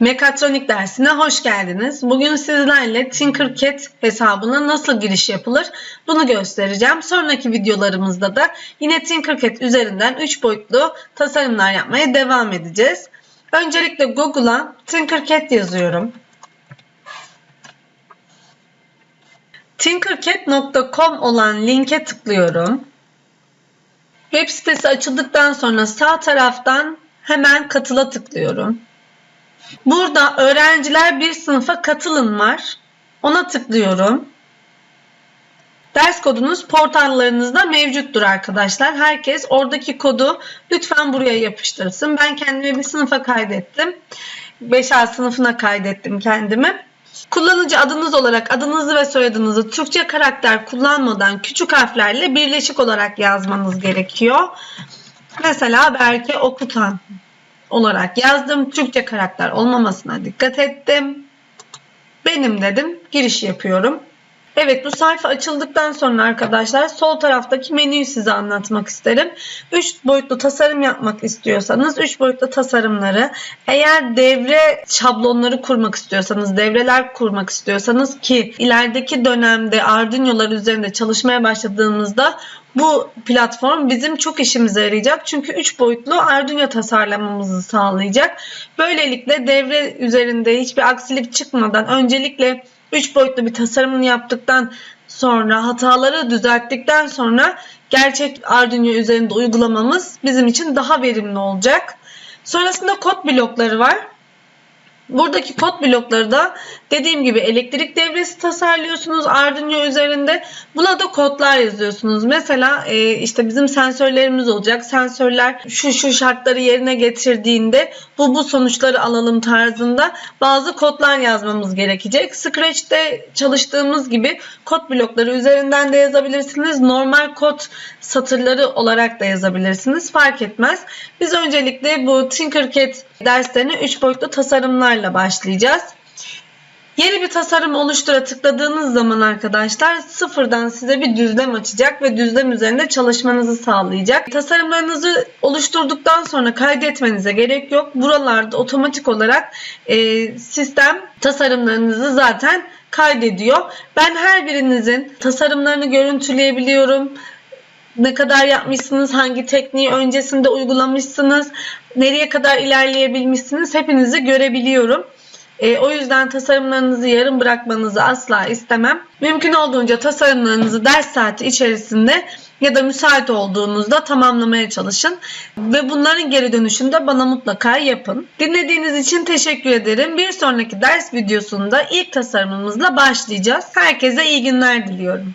Mekatronik dersine hoş geldiniz. Bugün sizlerle Tinkercad hesabına nasıl giriş yapılır bunu göstereceğim. Sonraki videolarımızda da yine Tinkercad üzerinden 3 boyutlu tasarımlar yapmaya devam edeceğiz. Öncelikle Google'a Tinkercad yazıyorum. Tinkercad.com olan linke tıklıyorum. Web sitesi açıldıktan sonra sağ taraftan hemen katıla tıklıyorum. Burada öğrenciler bir sınıfa katılın var. Ona tıklıyorum. Ders kodunuz portallarınızda mevcuttur arkadaşlar. Herkes oradaki kodu lütfen buraya yapıştırsın. Ben kendime bir sınıfa kaydettim. 5A sınıfına kaydettim kendimi. Kullanıcı adınız olarak adınızı ve soyadınızı Türkçe karakter kullanmadan küçük harflerle birleşik olarak yazmanız gerekiyor. Mesela Berke Okutan olarak yazdım. Türkçe karakter olmamasına dikkat ettim. Benim dedim. Giriş yapıyorum. Evet bu sayfa açıldıktan sonra arkadaşlar sol taraftaki menüyü size anlatmak isterim. 3 boyutlu tasarım yapmak istiyorsanız 3 boyutlu tasarımları eğer devre şablonları kurmak istiyorsanız devreler kurmak istiyorsanız ki ilerideki dönemde Arduino'lar üzerinde çalışmaya başladığımızda bu platform bizim çok işimize yarayacak. Çünkü 3 boyutlu Arduino tasarlamamızı sağlayacak. Böylelikle devre üzerinde hiçbir aksilik çıkmadan öncelikle 3 boyutlu bir tasarımını yaptıktan sonra hataları düzelttikten sonra gerçek Arduino üzerinde uygulamamız bizim için daha verimli olacak. Sonrasında kod blokları var. Buradaki kod blokları da dediğim gibi elektrik devresi tasarlıyorsunuz Arduino üzerinde. Buna da kodlar yazıyorsunuz. Mesela e, işte bizim sensörlerimiz olacak. Sensörler şu şu şartları yerine getirdiğinde bu bu sonuçları alalım tarzında bazı kodlar yazmamız gerekecek. Scratch'te çalıştığımız gibi kod blokları üzerinden de yazabilirsiniz. Normal kod satırları olarak da yazabilirsiniz. Fark etmez. Biz öncelikle bu Tinkercad derslerine 3 boyutlu tasarımlarla başlayacağız. Yeni bir tasarım oluştura tıkladığınız zaman arkadaşlar sıfırdan size bir düzlem açacak ve düzlem üzerinde çalışmanızı sağlayacak. Tasarımlarınızı oluşturduktan sonra kaydetmenize gerek yok. Buralarda otomatik olarak e, sistem tasarımlarınızı zaten kaydediyor. Ben her birinizin tasarımlarını görüntüleyebiliyorum ne kadar yapmışsınız, hangi tekniği öncesinde uygulamışsınız, nereye kadar ilerleyebilmişsiniz hepinizi görebiliyorum. E, o yüzden tasarımlarınızı yarım bırakmanızı asla istemem. Mümkün olduğunca tasarımlarınızı ders saati içerisinde ya da müsait olduğunuzda tamamlamaya çalışın. Ve bunların geri dönüşünü de bana mutlaka yapın. Dinlediğiniz için teşekkür ederim. Bir sonraki ders videosunda ilk tasarımımızla başlayacağız. Herkese iyi günler diliyorum.